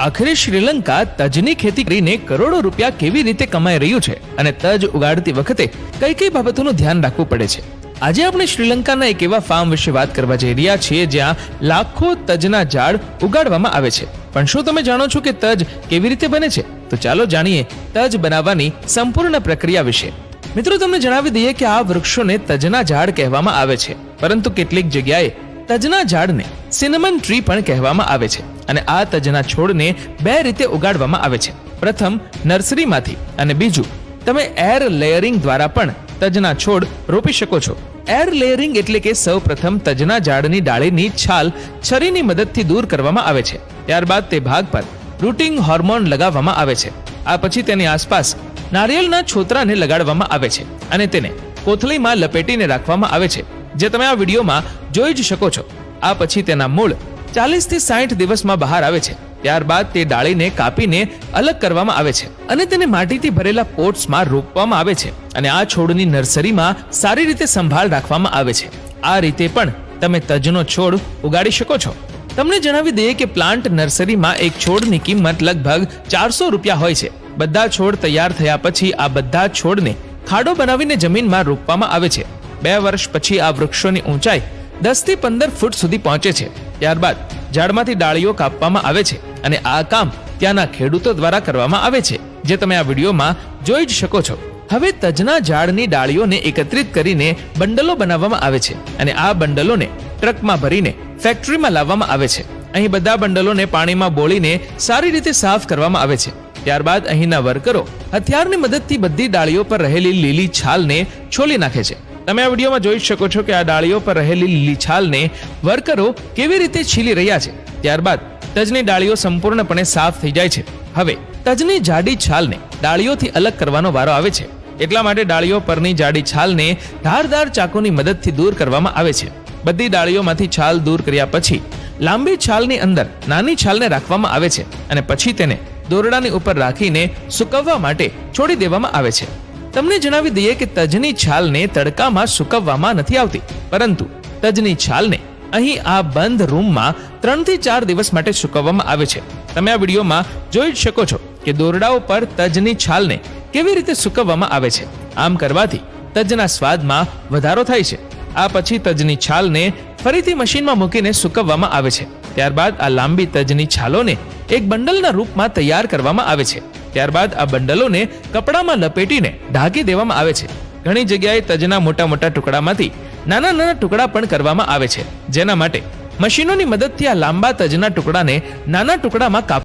આખરે શ્રીલંકા તજની ખેતી કરીને કરોડો રૂપિયા કેવી રીતે કમાઈ રહ્યું છે અને તજ ઉગાડતી વખતે કઈ કઈ બાબતોનું ધ્યાન રાખવું પડે છે? આજે આપણે શ્રીલંકાના એક એવા ફાર્મ વિશે વાત કરવા જઈ રહ્યા છીએ જ્યાં લાખો તજના ઝાડ ઉગાડવામાં આવે છે. પણ શું તમે જાણો છો કે તજ કેવી રીતે બને છે? તો ચાલો જાણીએ તજ બનાવવાની સંપૂર્ણ પ્રક્રિયા વિશે. મિત્રો, તમને જણાવી દઈએ કે આ વૃક્ષોને તજના ઝાડ કહેવામાં આવે છે. પરંતુ કેટલીક જગ્યાએ તજના ઝાડને સિનેમન ટ્રી પણ કહેવામાં આવે છે અને આ તજના છોડને બે રીતે ઉગાડવામાં આવે છે. પ્રથમ, નર્સરીમાંથી અને બીજું, તમે એર લેયરિંગ દ્વારા પણ તજના છોડ રોપી શકો છો. એર લેયરિંગ એટલે કે સૌ પ્રથમ તજના ઝાડની ડાળીની છાલ છરીની મદદથી દૂર કરવામાં આવે છે. ત્યારબાદ તે ભાગ પર રૂટિંગ હોર્મોન લગાવવામાં આવે છે. આ પછી તેની આસપાસ નારિયેળના છોતરાને લગાડવામાં આવે છે અને તેને કોથળીમાં લપેટીને રાખવામાં આવે છે. જે તમે આ વિડીયોમાં જોઈ જ શકો છો. આ પછી તેના મૂળ ચાલીસથી સાઠ દિવસમાં બહાર આવે છે. ત્યારબાદ તે ડાળીને કાપીને અલગ કરવામાં આવે છે અને તેને માટીથી ભરેલા પોટ્સમાં રોપવામાં આવે છે અને આ છોડની નર્સરીમાં સારી રીતે સંભાળ રાખવામાં આવે છે. આ રીતે પણ તમે તજનો છોડ ઉગાડી શકો છો. તમને જણાવી દઈએ કે પ્લાન્ટ નર્સરીમાં એક છોડની કિંમત લગભગ ચારસો રૂપિયા હોય છે. બધા છોડ તૈયાર થયા પછી આ બધા છોડને ખાડો બનાવીને જમીનમાં રોપવામાં આવે છે. બે વર્ષ પછી આ વૃક્ષોની ઊંચાઈ દસથી પંદર ફૂટ સુધી પહોંચે છે. ત્યારબાદ ઝાડમાંથી ડાળીઓ કાપવામાં આવે છે અને આ કામ ત્યાંના ખેડૂતો દ્વારા કરવામાં આવે છે, જે તમે આ વિડીયોમાં જોઈ જ શકો છો. હવે તજના ઝાડની ડાળીઓને એકત્રિત કરીને બંડલો બનાવવામાં આવે છે અને આ બંડલોને ટ્રકમાં ભરીને ફેક્ટરીમાં લાવવામાં આવે છે. અહીં બધા બંડલોને પાણીમાં બોળીને સારી રીતે સાફ કરવામાં આવે છે. ત્યારબાદ અહીંના વર્કરો હથિયારની મદદથી બધી ડાળીઓ પર રહેલી લીલી છાલને છોલી નાખે છે. તમે આ વિડીયોમાં જોઈ શકો છો કે આ ડાળીઓ પર રહેલી લીલી છાલને વર્કરો કેવી રીતે છીલી રહ્યા છે. ત્યારબાદ તજની ડાળીઓ સંપૂર્ણપણે સાફ થઈ જાય છે. હવે તજની જાડી છાલને ડાળીઓથી અલગ કરવાનો વારો આવે છે. એટલા માટે ડાળીઓ પરની જાડી છાલને ધારદાર ચાકુની મદદથી દૂર કરવામાં આવે છે. બધી ડાળીઓમાંથી છાલ દૂર કર્યા પછી લાંબી છાલની અંદર નાની છાલને રાખવામાં આવે છે અને પછી તેને દોરડાની ઉપર રાખીને સૂકવવા માટે છોડી દેવામાં આવે છે. તમને જણાવી દઈએ કે તજની છાલને તડકામાં સૂકવવામાં નથી આવતી. પરંતુ તજની છાલને અહીં આ બંધ રૂમમાં ત્રણથી ચાર દિવસ માટે સૂકવવામાં આવે છે. તમે આ વિડીયોમાં જોઈ જ શકો છો કે દોરડાઓ પર તજની છાલને કેવી રીતે સૂકવવામાં આવે છે. આમ કરવાથી તજના સ્વાદમાં વધારો થાય છે. આ પછી તજની છાલને ફરીથી મશીનમાં મૂકીને સૂકવવામાં આવે છે. ત્યારબાદ આ લાંબી તજની છાલોને એક બંડલના રૂપમાં તૈયાર કરવામાં આવે છે. ત્યારબાદ આ બંડલોને કપડામાં લપેટીને ઢાંકી દેવામાં આવે છે. ઘણી જગ્યાએ તજના મોટા મોટા ટુકડામાંથી નાના નાના ટુકડા પણ કરવામાં આવે છે, જેના માટે મશીનોની મદદથી આ લાંબા તજના ટુકડાને નાના ટુકડામાં કાપ